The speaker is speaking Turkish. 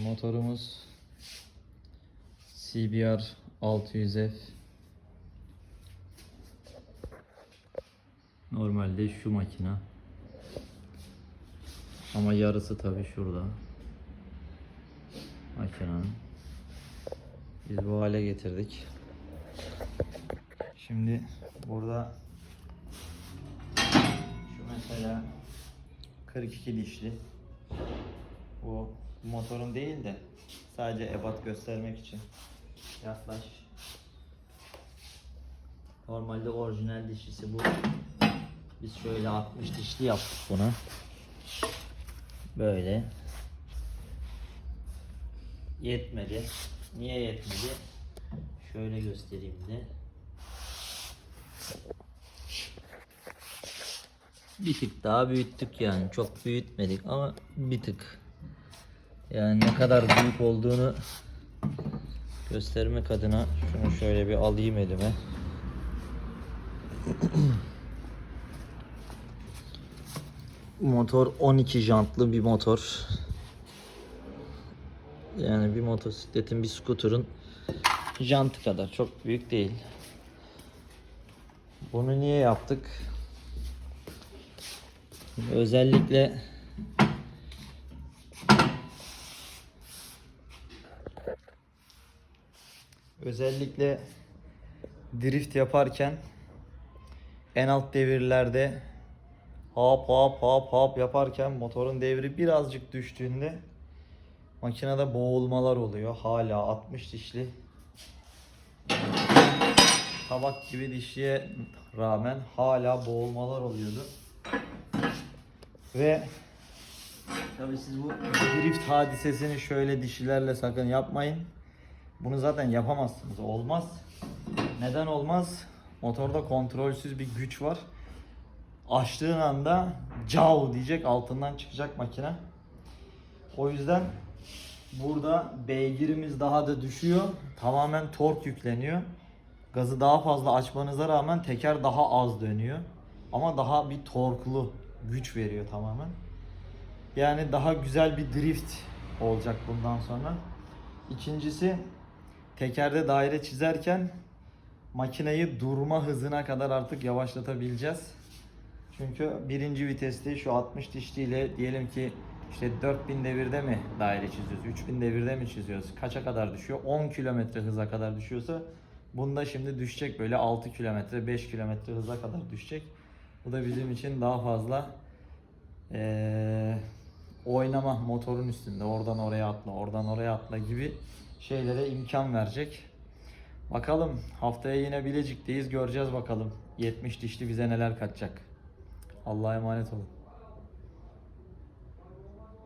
Motorumuz CBR 600F. Normalde şu makina. Ama yarısı tabi şurada. Makinanın. Biz bu hale getirdik. Şimdi burada şu mesela 42 dişli. Bu motorun değil de sadece ebat göstermek için. Yaklaş. Normalde orijinal dişlisi bu. Biz şöyle 60 dişli yaptık buna. Böyle. Yetmedi. Niye yetmedi? Şöyle göstereyim de. Bir tık daha büyüttük yani. Çok büyütmedik ama bir tık. Yani ne kadar büyük olduğunu göstermek adına şunu şöyle bir alayım elime. Motor 12 jantlı bir motor. Yani bir motosikletin bir skuterın jantı kadar çok büyük değil. Bunu niye yaptık? Özellikle özellikle drift yaparken en alt devirlerde hop hop hop hop yaparken motorun devri birazcık düştüğünde makinede boğulmalar oluyor. Hala 60 dişli tabak gibi dişliye rağmen hala boğulmalar oluyordu. Ve tabii siz bu drift hadisesini şöyle dişilerle sakın yapmayın. Bunu zaten yapamazsınız. Olmaz. Neden olmaz? Motorda kontrolsüz bir güç var. Açtığın anda cav diyecek altından çıkacak makine. O yüzden burada beygirimiz daha da düşüyor. Tamamen tork yükleniyor. Gazı daha fazla açmanıza rağmen teker daha az dönüyor. Ama daha bir torklu güç veriyor tamamen. Yani daha güzel bir drift olacak bundan sonra. İkincisi tekerde daire çizerken makineyi durma hızına kadar artık yavaşlatabileceğiz. Çünkü birinci viteste şu 60 dişliyle diyelim ki işte 4000 devirde mi daire çiziyoruz? 3000 devirde mi çiziyoruz? Kaça kadar düşüyor? 10 kilometre hıza kadar düşüyorsa bunda şimdi düşecek böyle 6 kilometre 5 kilometre hıza kadar düşecek. Bu da bizim için daha fazla eee, oynama motorun üstünde oradan oraya atla oradan oraya atla gibi şeylere imkan verecek. Bakalım haftaya yine Bilecik'teyiz göreceğiz bakalım 70 dişli bize neler kaçacak. Allah'a emanet olun.